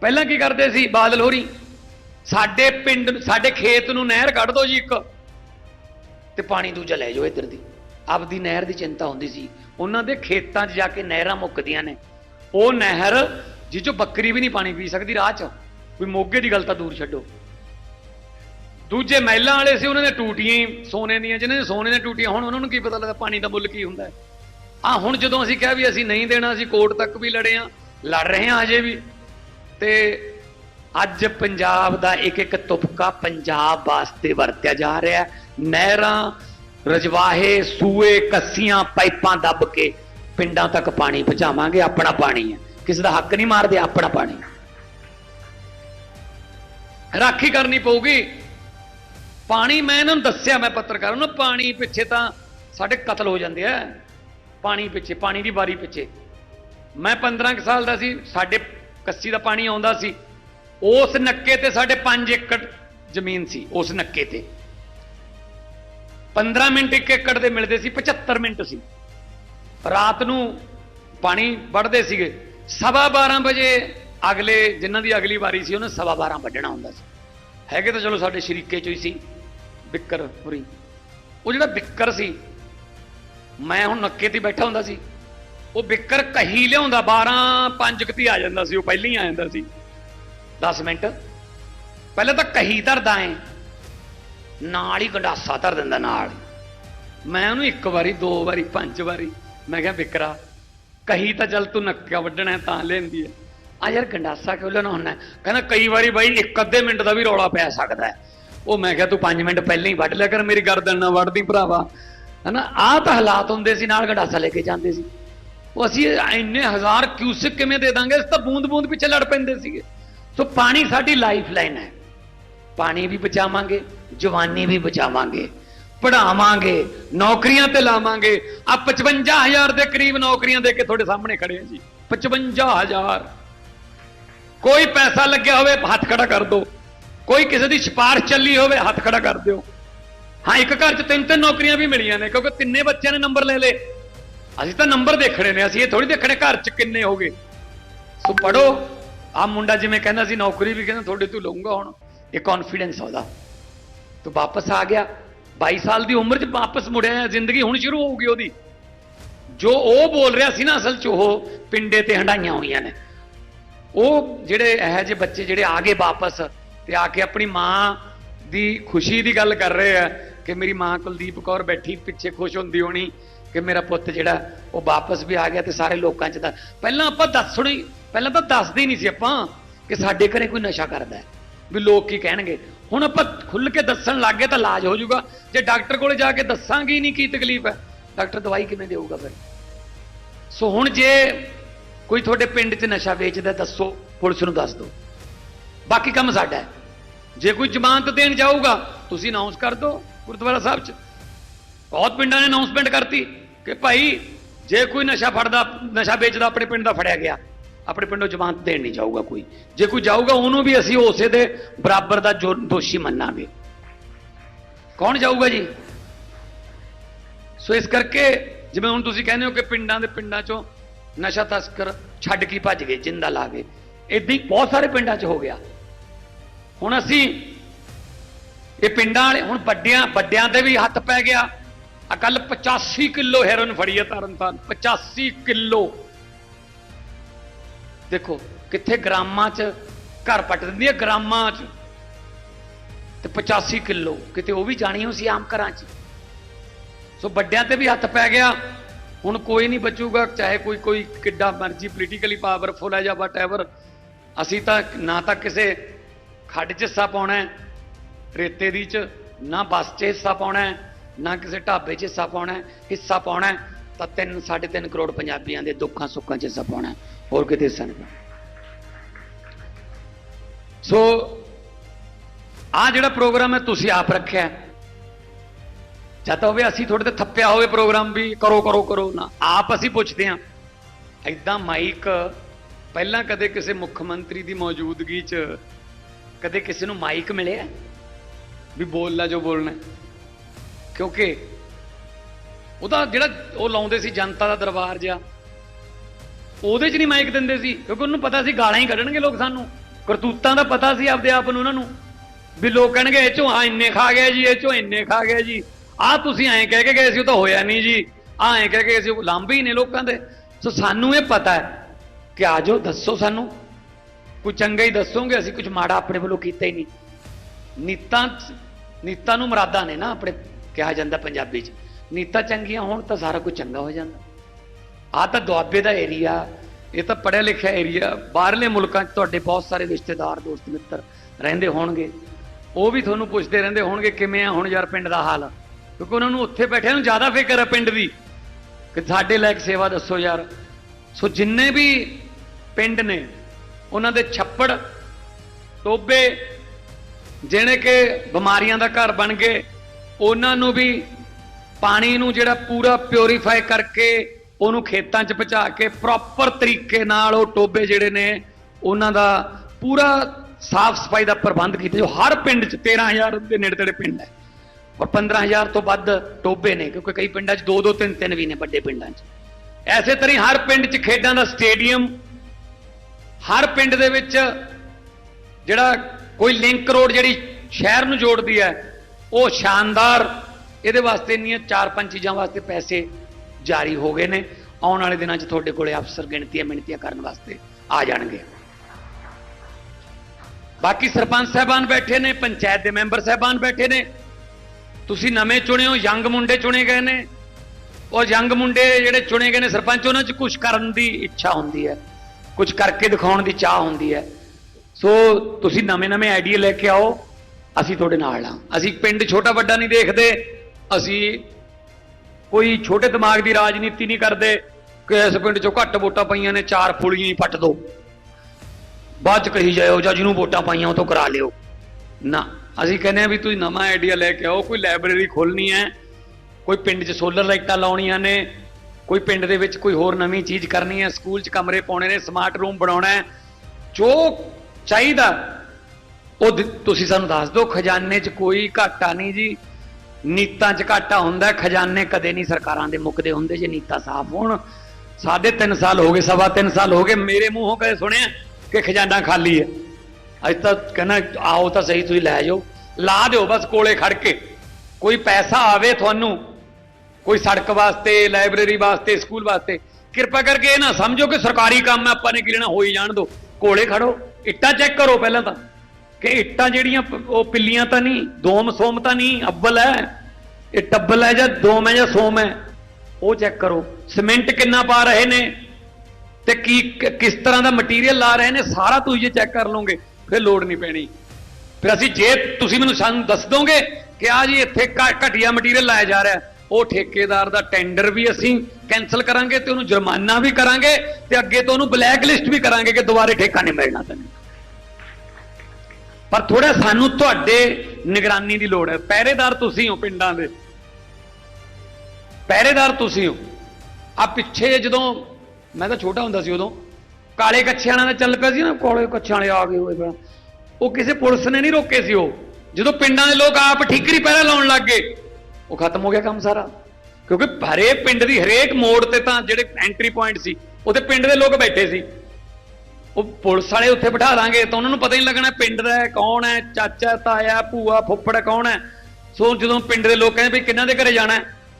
ਪਹਿਲਾਂ ਕੀ ਕਰਦੇ ਸੀ? ਬਾਦਲ ਹੋਰੀ, ਸਾਡੇ ਪਿੰਡ ਸਾਡੇ ਖੇਤ ਨੂੰ ਨਹਿਰ ਕੱਢ ਦੋ ਜੀ ਇੱਕ। ਤੇ ਪਾਣੀ ਦੂਜਾ ਲੈ ਜਾਓ ਇੱਧਰ ਦੀ। ਆਪਦੀ ਨਹਿਰ ਦੀ ਚਿੰਤਾ ਹੁੰਦੀ ਸੀ। ਉਹਨਾਂ ਦੇ ਖੇਤਾਂ 'ਚ ਜਾ ਕੇ ਨਹਿਰਾਂ ਮੁੱਕਦੀਆਂ ਨੇ। ਉਹ ਨਹਿਰ ਜਿਹ 'ਚੋਂ ਬੱਕਰੀ ਵੀ ਨਹੀਂ ਪਾਣੀ ਪੀ ਸਕਦੀ ਰਾਹ 'ਚ। ਕੋਈ ਮੋਗੇ ਦੀ ਗੱਲ ਤਾਂ ਦੂਰ ਛੱਡੋ। ਦੂਜੇ ਮਹਿਲਾਂ ਵਾਲੇ ਸੀ, ਉਹਨਾਂ ਨੇ ਟੂਟੀਆਂ ਹੀ ਸੋਨੇ ਦੀਆਂ, ਜਿਨ੍ਹਾਂ ਦੇ ਸੋਨੇ ਦੀਆਂ ਟੂਟੀਆਂ, ਹੁਣ ਉਹਨਾਂ ਨੂੰ ਕੀ ਪਤਾ ਲੱਗਦਾ ਪਾਣੀ ਦਾ ਮੁੱਲ ਕੀ ਹੁੰਦਾ ਹੈ। ਆ ਹੁਣ ਜਦੋਂ ਅਸੀਂ ਕਿਹਾ ਵੀ ਅਸੀਂ ਨਹੀਂ ਦੇਣਾ, ਅਸੀਂ ਕੋਰਟ ਤੱਕ ਵੀ ਲੜੇ ਆ ਲੜ ਰਹੇ ਆ ਅਜੇ ਵੀ। ਤੇ ਅੱਜ ਪੰਜਾਬ ਦਾ ਇੱਕ ਇੱਕ ਤੁਪਕਾ ਪੰਜਾਬ ਵਾਸਤੇ ਵਰਤਿਆ ਜਾ ਰਿਹਾ ਹੈ। ਨਹਿਰਾਂ, ਰਜਵਾਹੇ, ਸੂਏ, ਕੱਸੀਆਂ, ਪਾਈਪਾਂ ਦੱਬ ਕੇ ਪਿੰਡਾਂ ਤੱਕ ਪਾਣੀ ਪਹੁੰਚਾਵਾਂਗੇ, ਆਪਣਾ ਪਾਣੀ ਹੈ। ਕਿਸੇ ਦਾ ਹੱਕ ਨਹੀਂ ਮਾਰਦੇ, ਆਪਣਾ ਪਾਣੀ ਰਾਖੀ ਕਰਨੀ ਪਊਗੀ। ਪਾਣੀ ਮੈਂ ਇਹਨਾਂ ਨੂੰ ਦੱਸਿਆ, ਮੈਂ ਪੱਤਰਕਾਰਾਂ ਨੂੰ, ਪਾਣੀ ਪਿੱਛੇ ਤਾਂ ਸਾਡੇ ਕਤਲ ਹੋ ਜਾਂਦੇ ਆ। ਪਾਣੀ ਪਿੱਛੇ, ਪਾਣੀ ਦੀ ਵਾਰੀ ਪਿੱਛੇ। ਮੈਂ 15 ਕੁ ਸਾਲ ਦਾ ਸੀ, ਸਾਡੇ ਕੱਸੀ ਦਾ ਪਾਣੀ ਆਉਂਦਾ ਸੀ। ਉਸ ਨੱਕੇ ਤੇ ਸਾਡੇ 5 ਏਕੜ ਜ਼ਮੀਨ ਸੀ, ਉਸ ਨੱਕੇ ਤੇ। 15 ਮਿੰਟ ਇੱਕ ਏਕੜ ਦੇ ਮਿਲਦੇ ਸੀ 75 ਮਿੰਟ ਸੀ। ਰਾਤ ਨੂੰ ਪਾਣੀ ਵੜਦੇ ਸੀਗੇ। ਸਵਾ 12 ਵਜੇ ਅਗਲੇ, ਜਿਨ੍ਹਾਂ ਦੀ ਅਗਲੀ ਵਾਰੀ ਸੀ, ਉਹਨੇ ਸਵਾ 12 ਵੱਢਣਾ ਹੁੰਦਾ ਸੀ। ਹੈਗੇ ਤਾਂ ਚਲੋ ਸਾਡੇ ਸ਼ਰੀਕੇ ਚੋਂ ਹੀ ਸੀ ਬਿੱਕਰ ਪੁਰੀ ਉਹ ਜਿਹੜਾ ਬਿੱਕਰ ਸੀ, ਮੈਂ ਹੁਣ ਨੱਕੇ ਤੇ ਬੈਠਾ ਹੁੰਦਾ ਸੀ। ਉਹ ਬਿੱਕਰ ਕਹੀ ਲਿਆਉਂਦਾ 12 5 ਕਤੀ ਆ ਜਾਂਦਾ ਸੀ, ਉਹ ਪਹਿਲਾਂ ਹੀ ਆ ਜਾਂਦਾ ਸੀ। 10 ਮਿੰਟ। ਪਹਿਲਾਂ ਤਾਂ ਕਹੀ ਧਰਦਾ ਐ। ਨਾਲ ਹੀ ਗੰਡਾਸਾ ਧਰ ਦਿੰਦਾ ਨਾਲ। ਮੈਂ ਉਹਨੂੰ ਇੱਕ ਵਾਰੀ, ਦੋ ਵਾਰੀ, ਪੰਜ ਵਾਰੀ, ਮੈਂ ਕਿਹਾ, ਬਿਕਰਾ, ਕਹੀ ਤਾਂ ਚੱਲ ਤੂੰ ਨੱਕਾ ਵੱਢਣਾ ਤਾਂ ਲੈਂਦੀ ਹੈ। ਆ ਯਾਰ ਗੰਡਾਸਾ ਕਿਉਂ ਲੈਣਾ ਹੁੰਦਾ ਕਹਿੰਦਾ, ਕਈ ਵਾਰੀ ਬਾਈ ਇੱਕ ਅੱਧੇ ਮਿੰਟ ਦਾ ਵੀ ਰੌਲਾ ਪੈ ਸਕਦਾ ਉਹ ਮੈਂ ਕਿਹਾ, ਤੂੰ 5 ਮਿੰਟ ਪਹਿਲਾਂ ਹੀ ਵੱਢ ਲਿਆ ਕਰ, ਮੇਰੀ ਗਰਦਨ ਨਾ ਵੱਢਦੀ, ਭਰਾਵਾ। ਹਨਾ, ਆਹ ਤਾਂ ਹਾਲਾਤ ਹੁੰਦੇ ਸੀ, ਨਾਲ ਗੰਡਾਸਾ ਲੈ ਕੇ ਜਾਂਦੇ ਸੀ। ਉਹ ਅਸੀਂ ਇੰਨੇ ਹਜ਼ਾਰ ਕਿਊਸਿਕ ਕਿਵੇਂ ਦੇ ਦਾਂਗੇ? ਅਸੀਂ ਤਾਂ ਬੂੰਦ ਬੂੰਦ ਪਿੱਛੇ ਲੜ ਪੈਂਦੇ ਸੀਗੇ। ਸੋ ਪਾਣੀ ਸਾਡੀ ਲਾਈਫ ਲਾਈਨ ਹੈ। ਪਾਣੀ ਵੀ ਬਚਾਵਾਂਗੇ, ਜਵਾਨੀ ਵੀ ਬਚਾਵਾਂਗੇ ਪੜਾਵਾਂਗੇ ਨੌਕਰੀਆਂ ਤੇ ਲਾਵਾਂਗੇ। ਆ 55000 ਦੇ ਕਰੀਬ ਨੌਕਰੀਆਂ ਦੇ ਕੇ ਤੁਹਾਡੇ ਸਾਹਮਣੇ ਖੜੇ ਆ ਜੀ। 55000 ਕੋਈ ਪੈਸਾ ਲੱਗਿਆ ਹੋਵੇ, ਹੱਥ ਖੜਾ ਕਰ ਦਿਓ। ਕੋਈ ਕਿਸੇ ਦੀ ਸਿਫਾਰਿਸ਼ ਚੱਲੀ ਹੋਵੇ, ਹੱਥ ਖੜਾ ਕਰ ਦਿਓ। ਹਾਂ, ਇੱਕ ਘਰ 'ਚ ਤਿੰਨ ਤਿੰਨ ਨੌਕਰੀਆਂ ਵੀ ਮਿਲੀਆਂ ਨੇ, ਕਿਉਂਕਿ ਤਿੰਨੇ ਬੱਚਿਆਂ ਨੇ ਨੰਬਰ ਲੈ ਲਏ। ਅਸੀਂ ਤਾਂ ਨੰਬਰ ਦੇਖਣੇ ਨੇ, ਅਸੀਂ ਇਹ ਥੋੜੀ ਦੇਖਣੇ ਘਰ 'ਚ ਕਿੰਨੇ ਹੋਗੇ ਸੋ ਪੜੋ ਆ ਮੁੰਡਾ ਜਿਵੇਂ ਕਹਿੰਦਾ ਸੀ, ਨੌਕਰੀ ਵੀ ਕਹਿੰਦਾ, ਤੁਹਾਡੇ ਤੋਂ ਲਊਂਗਾ ਹੁਣ। ਇਹ ਕੌਨਫੀਡੈਂਸ ਉਹਦਾ। ਤੂੰ ਵਾਪਸ ਆ ਗਿਆ 22 ਸਾਲ ਦੀ ਉਮਰ 'ਚ ਵਾਪਸ ਮੁੜਿਆ, ਜ਼ਿੰਦਗੀ ਹੁਣ ਸ਼ੁਰੂ ਹੋਊਗੀ ਉਹਦੀ। ਜੋ ਉਹ ਬੋਲ ਰਿਹਾ ਸੀ ਨਾ ਅਸਲ 'ਚ, ਉਹ ਪਿੰਡੇ ਤੇ ਹੰਡਾਈਆਂ ਹੋਈਆਂ ਨੇ। ਉਹ ਜਿਹੜੇ ਇਹੋ ਜਿਹੇ ਬੱਚੇ ਜਿਹੜੇ ਆ ਗਏ ਵਾਪਸ ਤੇ ਆ ਕੇ ਆਪਣੀ ਮਾਂ ਦੀ ਖੁਸ਼ੀ ਦੀ ਗੱਲ ਕਰ ਰਹੇ ਆ ਕਿ ਮੇਰੀ ਮਾਂ ਕੁਲਦੀਪ ਕੌਰ ਬੈਠੀ, ਪਿੱਛੇ ਖੁਸ਼ ਹੁੰਦੀ ਹੋਣੀ। ਕਿ ਮੇਰਾ ਪੁੱਤ ਜਿਹੜਾ ਉਹ ਵਾਪਸ ਵੀ ਆ ਗਿਆ ਤੇ ਸਾਰੇ ਲੋਕਾਂ 'ਚ ਤਾਂ ਪਹਿਲਾਂ ਆਪਾਂ ਦੱਸਣੀ ਪਹਿਲਾਂ ਤਾਂ ਦੱਸਦੇ ਹੀ ਨਹੀਂ ਸੀ ਆਪਾਂ ਕਿ ਸਾਡੇ ਘਰੇ ਕੋਈ ਨਸ਼ਾ ਕਰਦਾ ਹੈ। ਵੀ ਲੋਕ ਕੀ ਕਹਿਣਗੇ? ਹੁਣ ਆਪਾਂ ਖੁੱਲ ਕੇ ਦੱਸਣ ਲੱਗ ਗਏ ਤਾਂ ਇਲਾਜ ਹੋ ਜਾਊਗਾ। ਜੇ ਡਾਕਟਰ ਕੋਲੇ ਜਾ ਕੇ ਦੱਸਾਂਗੇ ਨਹੀਂ ਕੀ ਤਕਲੀਫ ਹੈ। ਡਾਕਟਰ ਦਵਾਈ ਕਿਵੇਂ ਦੇਊਗਾ ਫਿਰ? ਸੋ ਹੁਣ ਜੇ ਕੋਈ ਤੁਹਾਡੇ ਪਿੰਡ 'ਚ ਨਸ਼ਾ ਵੇਚਦਾ ਦੱਸੋ, ਪੁਲਿਸ ਨੂੰ ਦੱਸ ਦਿਓ। ਬਾਕੀ ਕੰਮ ਸਾਡਾ ਹੈ। ਜੇ ਕੋਈ ਜ਼ਮਾਨਤ ਦੇਣ ਜਾਊਗਾ, ਤੁਸੀਂ ਅਨਾਉਂਸ ਕਰ ਦਿਓ ਗੁਰਦੁਆਰਾ ਸਾਹਿਬ 'ਚ। ਬਹੁਤ ਪਿੰਡਾਂ ਨੇ ਅਨਾਉਂਸਮੈਂਟ ਕਰਤੀ। ਕਿ ਭਾਈ, ਜੇ ਕੋਈ ਨਸ਼ਾ ਫੜਦਾ, ਨਸ਼ਾ ਵੇਚਦਾ, ਆਪਣੇ ਪਿੰਡ ਦਾ ਫੜਿਆ ਗਿਆ, ਆਪਣੇ ਪਿੰਡੋਂ ਜ਼ਮਾਨਤ ਦੇਣ ਨਹੀਂ ਜਾਊਗਾ ਕੋਈ। ਜੇ ਕੋਈ ਜਾਊਗਾ, ਉਹਨੂੰ ਵੀ ਅਸੀਂ ਉਸੇ ਦੇ ਬਰਾਬਰ ਦਾ ਜੋ ਦੋਸ਼ੀ ਮੰਨਾਂਗੇ। ਕੌਣ ਜਾਊਗਾ ਜੀ? ਸੋ ਇਸ ਕਰਕੇ ਜਿਵੇਂ ਹੁਣ ਤੁਸੀਂ ਕਹਿੰਦੇ ਹੋ ਕਿ ਪਿੰਡਾਂ ਦੇ ਪਿੰਡਾਂ ਚੋਂ ਨਸ਼ਾ ਤਸਕਰ ਛੱਡ ਕੇ ਭੱਜ ਗਏ, ਜਿੰਦਾ ਲਾ ਗਏ। ਇਦਾਂ ਹੀ ਬਹੁਤ ਸਾਰੇ ਪਿੰਡਾਂ 'ਚ ਹੋ ਗਿਆ। ਹੁਣ ਅਸੀਂ ਇਹ ਪਿੰਡਾਂ ਵਾਲੇ, ਹੁਣ ਵੱਡਿਆਂ ਵੱਡਿਆਂ ਤੇ ਵੀ ਹੱਥ ਪੈ ਗਿਆ। ਆ ਕੱਲ 85 ਕਿਲੋ ਹੈਰੋਇਨ ਫੜੀ ਹੈ ਤਰਨਤਾਰਨ 85 ਕਿਲੋ। ਦੇਖੋ, ਕਿੱਥੇ ਗ੍ਰਾਮਾਂ 'ਚ ਘਰ ਪੱਟ ਦਿੰਦੀ ਹੈ, ਗ੍ਰਾਮਾਂ 'ਚ। ਤੇ 85 ਕਿਲੋ, ਕਿਤੇ ਉਹ ਵੀ ਜਾਣੀ ਹੋ ਸੀ ਆਮ ਘਰਾਂ 'ਚ। ਸੋ ਵੱਡਿਆਂ ਤੇ ਵੀ ਹੱਥ ਪੈ ਗਿਆ। ਹੁਣ ਕੋਈ ਨਹੀਂ ਬਚੂਗਾ, ਚਾਹੇ ਕੋਈ ਕੋਈ ਕਿੱਡਾ ਮਰਜ਼ੀ ਪੋਲੀਟੀਕਲੀ ਪਾਵਰਫੁਲ ਹੈ ਜਾਂ ਵਟਐਵਰ ਅਸੀਂ ਤਾਂ ਨਾ ਤਾਂ ਕਿਸੇ ਖੱਡ 'ਚ ਹਿੱਸਾ ਪਾਉਣਾ ਰੇਤੇ ਦੀ 'ਚ, ਨਾ ਬੱਸ 'ਚ ਹਿੱਸਾ ਪਾਉਣਾ ਨਾ ਕਿਸੇ ਢਾਬੇ 'ਚ ਹਿੱਸਾ ਪਾਉਣਾ ਹਿੱਸਾ ਪਾਉਣਾ ਹੈ, ਤਾਂ 3 3.5 ਕਰੋੜ ਪੰਜਾਬੀਆਂ ਦੇ ਦੁੱਖਾਂ ਸੁੱਖਾਂ 'ਚ ਹਿੱਸਾ ਪਾਉਣਾ ਹੋਰ ਕਿਤੇ ਹਿੱਸਾ ਨਹੀਂ ਪਾਉਣਾ। ਸੋ ਆ ਜਿਹੜਾ ਪ੍ਰੋਗਰਾਮ ਹੈ, ਤੁਸੀਂ ਆਪ ਰੱਖਿਆ ਜਾਂ ਤਾਂ ਹੋਵੇ ਅਸੀਂ ਤੁਹਾਡੇ ਤੇ ਥੱਪਿਆ ਹੋਵੇ ਪ੍ਰੋਗਰਾਮ ਵੀ, ਕਰੋ ਕਰੋ ਕਰੋ, ਨਾ, ਆਪ ਅਸੀਂ ਪੁੱਛਦੇ ਹਾਂ। ਐਦਾਂ ਮਾਈਕ ਪਹਿਲਾਂ ਕਦੇ ਕਿਸੇ ਮੁੱਖ ਮੰਤਰੀ ਦੀ ਮੌਜੂਦਗੀ 'ਚ ਕਦੇ ਕਿਸੇ ਨੂੰ ਮਾਈਕ ਮਿਲਿਆ? ਵੀ ਬੋਲ ਲੈ ਜੋ ਬੋਲਣਾ ਕਿਉਂਕਿ ਉਹਦਾ ਜਿਹੜਾ ਉਹ ਲਾਉਂਦੇ ਸੀ ਜਨਤਾ ਦਾ ਦਰਬਾਰ ਜਿਹਾ, ਉਹਦੇ 'ਚ ਨਹੀਂ ਮਾਈਕ ਦਿੰਦੇ ਸੀ, ਕਿਉਂਕਿ ਉਹਨੂੰ ਪਤਾ ਸੀ ਗਾਲਾਂ ਹੀ ਕੱਢਣਗੇ ਲੋਕ ਸਾਨੂੰ। ਕਰਤੂਤਾਂ ਦਾ ਪਤਾ ਸੀ ਆਪਦੇ ਆਪ ਨੂੰ ਉਹਨਾਂ ਨੂੰ, ਵੀ ਲੋਕ ਕਹਿਣਗੇ, ਇਹ ਚੋਂ ਆ ਇੰਨੇ ਖਾ ਗਿਆ ਜੀ, ਇਹ ਚੋਂ ਇੰਨੇ ਖਾ ਗਿਆ ਜੀ। ਆ ਤੁਸੀਂ ਐਂ ਕਹਿ ਕੇ ਗਏ ਸੀ, ਉਹ ਤਾਂ ਹੋਇਆ ਨਹੀਂ ਜੀ। ਆ ਐਂ ਕਹਿ ਕੇ ਗਏ ਸੀ, ਉਹ ਲਾਂਭੇ ਹੀ ਨੇ ਲੋਕਾਂ ਦੇ। ਸੋ ਸਾਨੂੰ ਇਹ ਪਤਾ ਹੈ ਕਿ ਆਜੋ ਦੱਸੋ ਸਾਨੂੰ। ਕੋਈ ਚੰਗਾ ਹੀ ਦੱਸੋਗੇ, ਅਸੀਂ ਕੁਝ ਮਾੜਾ ਆਪਣੇ ਵੱਲੋਂ ਕੀਤਾ ਹੀ ਨਹੀਂ। ਨੀਤਾਂ ਨੀਤਾਂ ਨੂੰ ਮਰਾਦਾ ਨੇ ਨਾ ਆਪਣੇ ਕਿਹਾ ਜਾਂਦਾ ਪੰਜਾਬੀ 'ਚ। ਨੀਤਾਂ ਚੰਗੀਆਂ, ਹੋਣ ਤਾਂ ਸਾਰਾ ਕੁਝ ਚੰਗਾ ਹੋ ਜਾਂਦਾ। ਆ ਤਾਂ ਦੁਆਬੇ ਦਾ ਏਰੀਆ ਇਹ ਤਾਂ ਪੜਿਆ ਲਿਖਿਆ ਏਰੀਆ ਬਾਹਰਲੇ ਮੁਲਕਾਂ 'ਚ ਤੁਹਾਡੇ ਬਹੁਤ ਸਾਰੇ ਰਿਸ਼ਤੇਦਾਰ, ਦੋਸਤ, ਮਿੱਤਰ ਰਹਿੰਦੇ ਹੋਣਗੇ। ਉਹ ਵੀ ਤੁਹਾਨੂੰ ਪੁੱਛਦੇ ਰਹਿੰਦੇ ਹੋਣਗੇ ਕਿਵੇਂ ਆ ਹੁਣ ਯਾਰ ਪਿੰਡ ਦਾ ਹਾਲ। ਕਿਉਂਕਿ ਉਹਨਾਂ ਨੂੰ ਉੱਥੇ ਬੈਠਿਆਂ ਨੂੰ ਜ਼ਿਆਦਾ ਫਿਕਰ ਹੈ ਪਿੰਡ ਦੀ। ਕਿ ਸਾਡੇ ਲਾਇਕ ਸੇਵਾ ਦੱਸੋ ਯਾਰ। ਸੋ ਜਿੰਨੇ ਵੀ ਪਿੰਡ ਨੇ, ਉਹਨਾਂ ਦੇ ਛੱਪੜ ਟੋਬੇ ਜਿਹੜੇ ਕਿ ਬਿਮਾਰੀਆਂ ਦਾ ਘਰ ਬਣ ਗਏ ਉਹਨਾਂ ਨੂੰ ਵੀ ਪਾਣੀ ਨੂੰ ਜਿਹੜਾ ਪੂਰਾ ਪਿਉਰੀਫਾਈ ਕਰਕੇ ਉਹਨੂੰ ਖੇਤਾਂ 'ਚ ਪਹੁੰਚਾ ਕੇ ਪ੍ਰੋਪਰ ਤਰੀਕੇ ਨਾਲ ਉਹ ਟੋਬੇ ਜਿਹੜੇ ਨੇ, ਉਹਨਾਂ ਦਾ ਪੂਰਾ ਸਾਫ਼ ਸਫ਼ਾਈ ਦਾ ਪ੍ਰਬੰਧ ਕੀਤਾ। ਜੋ ਹਰ ਪਿੰਡ 'ਚ 13000 ਦੇ ਨੇੜੇ ਤੇੜੇ ਪਿੰਡ ਹੈ। ਔਰ 15000 ਤੋਂ ਵੱਧ ਟੋਬੇ ਨੇ, ਕਿਉਂਕਿ ਕਈ ਪਿੰਡਾਂ 'ਚ ਦੋ ਦੋ, ਤਿੰਨ ਤਿੰਨ ਵੀ ਨੇ ਵੱਡੇ ਪਿੰਡਾਂ 'ਚ। ਐਸੇ ਤਰ੍ਹਾਂ ਹਰ ਪਿੰਡ 'ਚ ਖੇਡਾਂ ਦਾ ਸਟੇਡੀਅਮ, ਹਰ ਪਿੰਡ ਦੇ ਵਿੱਚ ਜਿਹੜਾ ਕੋਈ ਲਿੰਕ ਰੋਡ ਜਿਹੜੀ ਸ਼ਹਿਰ ਨੂੰ ਜੋੜਦੀ ਹੈ ਉਹ ਸ਼ਾਨਦਾਰ, ਇਹਦੇ ਵਾਸਤੇ ਇੰਨੀਆਂ ਚਾਰ ਪੰਜ ਚੀਜ਼ਾਂ ਵਾਸਤੇ ਪੈਸੇ ਜਾਰੀ ਹੋ ਗਏ ਨੇ। ਆਉਣ ਵਾਲੇ ਦਿਨਾਂ 'ਚ ਤੁਹਾਡੇ ਕੋਲੇ ਅਫਸਰ ਗਿਣਤੀਆਂ, ਮਿਣਤੀਆਂ ਕਰਨ ਵਾਸਤੇ ਆ ਜਾਣਗੇ। ਬਾਕੀ ਸਰਪੰਚ ਸਾਹਿਬਾਨ ਬੈਠੇ ਨੇ, ਪੰਚਾਇਤ ਦੇ ਮੈਂਬਰ ਸਾਹਿਬਾਨ ਬੈਠੇ ਨੇ। ਤੁਸੀਂ ਨਵੇਂ ਚੁਣੇ ਹੋ ਯੰਗ ਮੁੰਡੇ ਚੁਣੇ ਗਏ ਨੇ। ਉਹ ਯੰਗ ਮੁੰਡੇ ਜਿਹੜੇ ਚੁਣੇ ਗਏ ਨੇ ਸਰਪੰਚ, ਉਹਨਾਂ 'ਚ ਕੁਝ ਕਰਨ ਦੀ ਇੱਛਾ ਹੁੰਦੀ ਹੈ। ਕੁਝ ਕਰਕੇ ਦਿਖਾਉਣ ਦੀ ਚਾਹ ਹੁੰਦੀ ਹੈ। ਸੋ ਤੁਸੀਂ ਨਵੇਂ-ਨਵੇਂ ਆਈਡੀਆ ਲੈ ਕੇ ਆਓ। ਅਸੀਂ ਤੁਹਾਡੇ ਨਾਲ ਆ ਅਸੀਂ ਪਿੰਡ ਛੋਟਾ ਵੱਡਾ ਨਹੀਂ ਦੇਖਦੇ। ਅਸੀਂ ਕੋਈ ਛੋਟੇ ਦਿਮਾਗ ਦੀ ਰਾਜਨੀਤੀ ਨਹੀਂ ਕਰਦੇ। ਕਿ ਇਸ ਪਿੰਡ 'ਚੋਂ ਘੱਟ ਵੋਟਾਂ ਪਈਆਂ ਨੇ, ਚਾਰ ਫੁਲੀਆਂ ਹੀ ਪੱਟ ਦੋ। ਬਾਅਦ 'ਚ ਕਹੀ ਜਾਇਓ, ਜਾਂ ਜਿਹਨੂੰ ਵੋਟਾਂ ਪਾਈਆਂ, ਉਹ ਤੋਂ ਕਰਾ ਲਿਓ। ਨਾ, ਅਸੀਂ ਕਹਿੰਦੇ ਆ ਵੀ ਤੁਸੀਂ ਨਵਾਂ ਆਈਡੀਆ ਲੈ ਕੇ ਆਓ। ਕੋਈ ਲਾਇਬ੍ਰੇਰੀ ਖੋਲਣੀ ਹੈ, ਕੋਈ ਪਿੰਡ 'ਚ ਸੋਲਰ ਲਾਈਟਾਂ ਲਾਉਣੀਆਂ ਨੇ, ਕੋਈ ਪਿੰਡ ਦੇ ਵਿੱਚ ਕੋਈ ਹੋਰ ਨਵੀਂ ਚੀਜ਼ ਕਰਨੀ ਹੈ, ਸਕੂਲ 'ਚ ਕਮਰੇ ਪਾਉਣੇ ਨੇ ਸਮਾਰਟ ਰੂਮ ਬਣਾਉਣਾ ਹੈ। ਜੋ ਚਾਹੀਦਾ ਉਹ ਤੁਸੀਂ ਸਾਨੂੰ ਦੱਸ ਦਿਓ, ਖਜ਼ਾਨੇ 'ਚ ਕੋਈ ਘਾਟਾ ਨਹੀਂ ਜੀ। ਨੀਤਾਂ 'ਚ ਘਾਟਾ ਹੁੰਦਾ, ਖਜ਼ਾਨੇ ਕਦੇ ਨਹੀਂ ਸਰਕਾਰਾਂ ਦੇ ਮੁੱਕਦੇ ਹੁੰਦੇ, ਜੇ ਨੀਤਾਂ ਸਾਫ਼ ਹੋਣ। ਸਾਢੇ ਤਿੰਨ ਸਾਲ ਹੋ ਗਏ, ਸਵਾ ਤਿੰਨ ਸਾਲ ਹੋ ਗਏ, ਮੇਰੇ ਮੂੰਹੋਂ ਕਦੇ ਸੁਣਿਆ ਕਿ ਖਜ਼ਾਨਾ ਖਾਲੀ ਹੈ? ਅੱਜ ਤਾਂ ਕਹਿੰਦਾ, ਆਓ ਤਾਂ ਸਹੀ, ਤੁਸੀਂ ਲੈ ਜਾਓ। ਲਾ ਦਿਓ ਬਸ ਕੋਲੇ ਖੜ ਕੇ। ਕੋਈ ਪੈਸਾ ਆਵੇ ਤੁਹਾਨੂੰ, ਕੋਈ ਸੜਕ ਵਾਸਤੇ, ਲਾਇਬ੍ਰੇਰੀ ਵਾਸਤੇ, ਸਕੂਲ ਵਾਸਤੇ। ਕਿਰਪਾ ਕਰਕੇ ਇਹ ਨਾ ਸਮਝੋ ਕਿ ਸਰਕਾਰੀ ਕੰਮ ਆਪਾਂ ਨੇ ਕੀ ਲੈਣਾ ਹੋਈ ਜਾਣ ਦਿਓ ਕੋਲੇ ਖੜੋ, ਇੱਟਾਂ ਚੈੱਕ ਕਰੋ ਪਹਿਲਾਂ ਤਾਂ। ਕਿ ਇੱਟਾਂ ਜਿਹੜੀਆਂ ਉਹ ਪਿੱਲੀਆਂ ਤਾਂ ਨਹੀਂ, ਦੋਮ ਸੋਮ ਤਾਂ ਨਹੀਂ, ਅੱਬਲ ਹੈ। ਇਹ ਟੱਬਲ ਹੈ ਜਾਂ ਦੋਮ ਹੈ ਜਾਂ ਸੋਮ ਹੈ? ਉਹ ਚੈੱਕ ਕਰੋ। ਸੀਮੈਂਟ ਕਿੰਨਾ ਪਾ ਰਹੇ ਨੇ ਤੇ ਕੀ ਕਿਸ ਤਰ੍ਹਾਂ ਦਾ ਮਟੀਰੀਅਲ ਲਾ ਰਹੇ ਨੇ, ਸਾਰਾ ਤੁਸੀਂ ਜੇ ਚੈੱਕ ਕਰ ਲਓਗੇ, ਫਿਰ ਲੋੜ ਨਹੀਂ ਪੈਣੀ। ਫਿਰ ਅਸੀਂ ਜੇ ਤੁਸੀਂ ਮੈਨੂੰ ਸਾਨੂੰ ਦੱਸ ਦੋਗੇ ਕਿ ਆ ਜੀ ਇੱਥੇ ਘ- ਘਟੀਆ ਮਟੀਰੀਅਲ ਲਾਇਆ ਜਾ ਰਿਹਾ, ਉਹ ਠੇਕੇਦਾਰ ਦਾ ਟੈਂਡਰ ਵੀ ਅਸੀਂ ਕੈਨਸਲ ਕਰਾਂਗੇ ਤੇ ਉਹਨੂੰ ਜੁਰਮਾਨਾ ਵੀ ਕਰਾਂਗੇ ਤੇ ਅੱਗੇ ਤੋਂ ਉਹਨੂੰ ਬਲੈਕ ਲਿਸਟ ਵੀ ਕਰਾਂਗੇ ਕਿ ਦੁਬਾਰੇ ਠੇਕਾ ਨਹੀਂ ਮਿਲਣਾ ਤੈਨੂੰ। ਪਰ ਥੋੜਾ ਸਾਨੂੰ ਤੁਹਾਡੇ ਨਿਗਰਾਨੀ ਦੀ ਲੋੜ ਹੈ। ਪਹਿਰੇਦਾਰ ਤੁਸੀਂ ਹੋ ਪਿੰਡਾਂ ਦੇ। ਪਹਿਰੇਦਾਰ ਤੁਸੀਂ ਹੋ। ਆ ਪਿੱਛੇ ਜਦੋਂ, ਮੈਂ ਤਾਂ ਛੋਟਾ ਹੁੰਦਾ ਸੀ ਉਦੋਂ, ਕਾਲੇ ਕੱਛਿਆਂ ਦਾ ਚੱਲ ਪਿਆ ਸੀ ਨਾ, ਕਾਲੇ ਕੱਛਿਆਂ ਵਾਲੇ ਆ ਗਏ ਹੋਏ ਬੜਾ ਉਹ ਕਿਸੇ ਪੁਲਿਸ ਨੇ ਨਹੀਂ ਰੋਕੇ ਸੀ ਉਹ। ਜਦੋਂ ਪਿੰਡਾਂ ਦੇ ਲੋਕ ਆਪ ਠੀਕਰੀ ਪਹਿਰਾ ਲਾਉਣ ਲੱਗ ਗਏ, ਉਹ ਖਤਮ ਹੋ ਗਿਆ ਕੰਮ ਸਾਰਾ। ਕਿਉਂਕਿ ਭਰੇ ਪਿੰਡ ਦੀ ਹਰੇਕ ਮੋੜ ਤੇ ਤਾਂ ਜਿਹੜੇ ਐਂਟਰੀ ਪੁਆਇੰਟ ਸੀ ਉਹਦੇ ਪਿੰਡ ਦੇ ਲੋਕ ਬੈਠੇ ਸੀ। ਉਹ ਪੁਲਿਸ ਵਾਲੇ ਉੱਥੇ ਬਿਠਾ ਦਾਂਗੇ, ਤਾਂ ਉਹਨਾਂ ਨੂੰ ਪਤਾ ਹੀ ਨਹੀਂ ਲੱਗਣਾ ਪਿੰਡ ਦਾ ਕੌਣ ਹੈ, ਚਾਚਾ, ਤਾਇਆ, ਭੂਆ, ਫੁੱਫੜ ਕੌਣ ਹੈ। ਸੋ ਜਦੋਂ ਪਿੰਡ ਦੇ ਲੋਕ ਕਹਿੰਦੇ ਵੀ ਕਿੰਨਾਂ ਦੇ ਘਰੇ ਜਾਣਾ